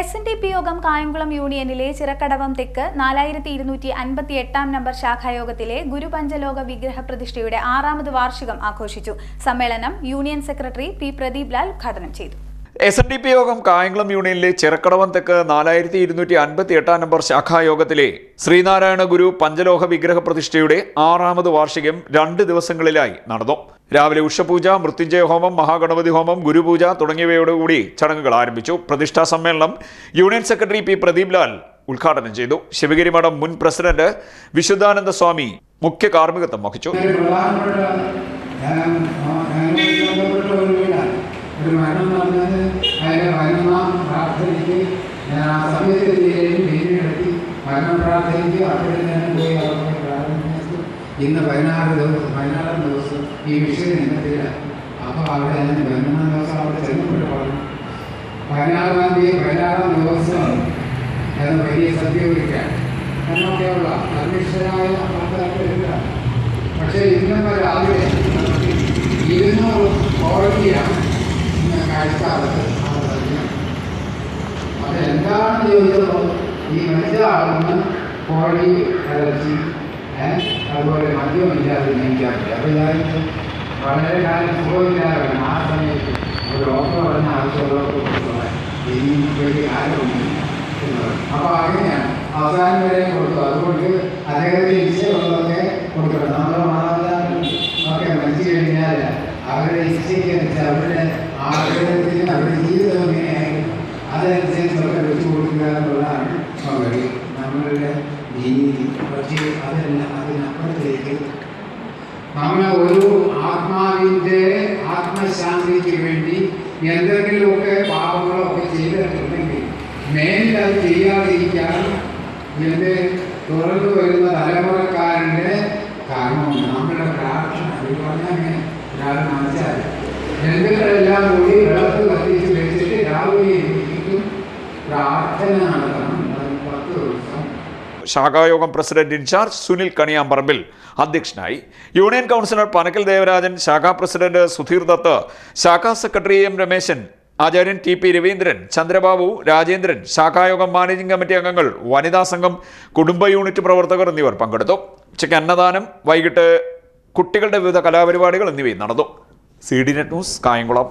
S N D P യോഗം കായംകുളം യൂണിയനിലെ ചിറക്കടവം തെക്ക് നാലായിരത്തി ഇരുന്നൂറ്റി അൻപത്തി എട്ടാം നമ്പർ ശാഖായോഗത്തിലെ ഗുരുപഞ്ചലോക വിഗ്രഹ പ്രതിഷ്ഠയുടെ ആറാമത് വാർഷികം ആഘോഷിച്ചു. സമ്മേളനം union secretary P Pradeep Lal ഉദ്ഘാടനം ചെയ്തു. എസ് എൻ ഡി പി യോഗം കായംകുളം യൂണിയനിലെ ചെറുക്കടവം തെക്ക് നാലായിരത്തി ഇരുന്നൂറ്റി അൻപത്തി എട്ടാം നമ്പർ ശാഖായോഗത്തിലെ ശ്രീനാരായണ ഗുരു പഞ്ചലോഹ വിഗ്രഹ പ്രതിഷ്ഠയുടെ ആറാമത് വാർഷികം രണ്ട് ദിവസങ്ങളിലായി നടന്നു. രാവിലെ ഉഷപൂജ മൃത്യുഞ്ജയ ഹോമം മഹാഗണപതി ഹോമം ഗുരുപൂജ തുടങ്ങിയവയോടുകൂടി ചടങ്ങുകൾ ആരംഭിച്ചു. പ്രതിഷ്ഠാ സമ്മേളനം union secretary P Pradeep Lal ഉദ്ഘാടനം ചെയ്തു. ശിവഗിരി മഠം മുൻ പ്രസിഡന്റ് വിശുദ്ധാനന്ദ സ്വാമി മുഖ്യ കാർമ്മികത്വം വഹിച്ചു ഒരു പ്രധാനപ്പെട്ട ഞാൻ ഞാൻ ബന്ധപ്പെട്ട ഒരു വീടാണ് ഒരു മരണം നടന്നത് അതിന്റെ പതിനൊന്നാം പ്രാർത്ഥനയ്ക്ക് ഞാൻ ആ സമയത്ത് ജില്ലയിൽ വീടിനെടുത്തി മരണം അവിടെ തന്നെ പോയി അവർക്ക് പ്രാർത്ഥിച്ചു ഇന്ന് പതിനാറ് ദിവസം പതിനാറാം ദിവസം ഈ വിഷയം ഇന്നത്തില്ല അപ്പോൾ അവിടെ ഞാൻ പതിനൊന്നാം ദിവസം അവിടെ ചെന്നപ്പോൾ പറഞ്ഞു പതിനാറാം തീയതി പതിനാറാം ദിവസം എന്ന് വലിയ സദ്യ ഒരുക്കാൻ. എന്നൊക്കെയുള്ള അധ്യക്ഷനായ ആൾക്കാർക്ക് പക്ഷേ ഇന്നത്തെ രാവിലെ ഇരുന്നൂറ് കോടതിയാണ് കാഴ്ചക്കാലത്ത് എന്താണെന്ന് ചോദിച്ചപ്പോൾ ഈ മനുഷ്യരാണെന്ന് കോഴി ഇറച്ചി അതുപോലെ മദ്യമില്ലാതെ ജനിക്കാൻ പറ്റും അപ്പോൾ ഞാൻ വളരെ കാലം സുഖമില്ലാതെ ആ സമയത്ത് ഒരു ഡോക്ടർ പറഞ്ഞ ആവശ്യമുള്ളവർക്ക് കൊടുക്കുന്നത് ഇനി വലിയ കാലമൊന്നുമില്ല എന്ന് പറഞ്ഞു. അപ്പോൾ അങ്ങനെയാണ് അവസാനം വരെ കൊടുത്തു. അതുകൊണ്ട് അദ്ദേഹത്തിന് ഇച്ഛയുള്ളതൊക്കെ കൊടുക്കണം. നമ്മുടെ മാതാപിതാക്കൾ ഒക്കെ മരിച്ചു കഴിഞ്ഞാൽ അവരുടെ ഇച്ഛയ്ക്ക് അനുസരിച്ച് അവരുടെ ആഗ്രഹത്തിന് അവരുടെ ജീവിതം എങ്ങനെയായിരുന്നു അതനുസരിച്ചൊക്കെ വെച്ചു കൊടുക്കുക എന്നുള്ളതാണ് മകളി നമ്മളുടെ രീതി പക്ഷേ അതല്ല അതിനപ്പുറത്തേക്ക്. നമ്മൾ ഒരു ആത്മാവിന്റെ ആത്മശാന്തിക്ക് വേണ്ടി എന്തെങ്കിലുമൊക്കെ പാപങ്ങളൊക്കെ ചെയ്തിട്ടുണ്ടെങ്കിൽ മേലിൽ അത് ചെയ്യാതിരിക്കാൻ എന്റെ തുറന്നു വരുന്ന തലമുറക്കാരന്റെ കാരണം നമ്മുടെ പ്രാർത്ഥന പറഞ്ഞാൽ ഒരാൾ മനസ്സിലായി ബന്ധുക്കളെല്ലാം ശാഖായോഗം പ്രസിഡന്റ് ഇൻചാർജ് സുനിൽ കണിയാമ്പറമ്പിൽ അധ്യക്ഷനായി. യൂണിയൻ കൗൺസിലർ പനക്കൽ ദേവരാജൻ ശാഖാ പ്രസിഡന്റ് സുധീർ ദത്ത് ശാഖാ secretary M Rameshan Acharyan T P Raveendran Chandrababu Rajendran ശാഖായോഗം managing committee അംഗങ്ങൾ വനിതാ സംഘം കുടുംബ യൂണിറ്റ് പ്രവർത്തകർ എന്നിവർ പങ്കെടുത്തു. ഉച്ചയ്ക്ക് അന്നദാനം വൈകിട്ട് കുട്ടികളുടെ വിവിധ കലാപരിപാടികൾ എന്നിവയും നടന്നു. C D net news Kayamkulam.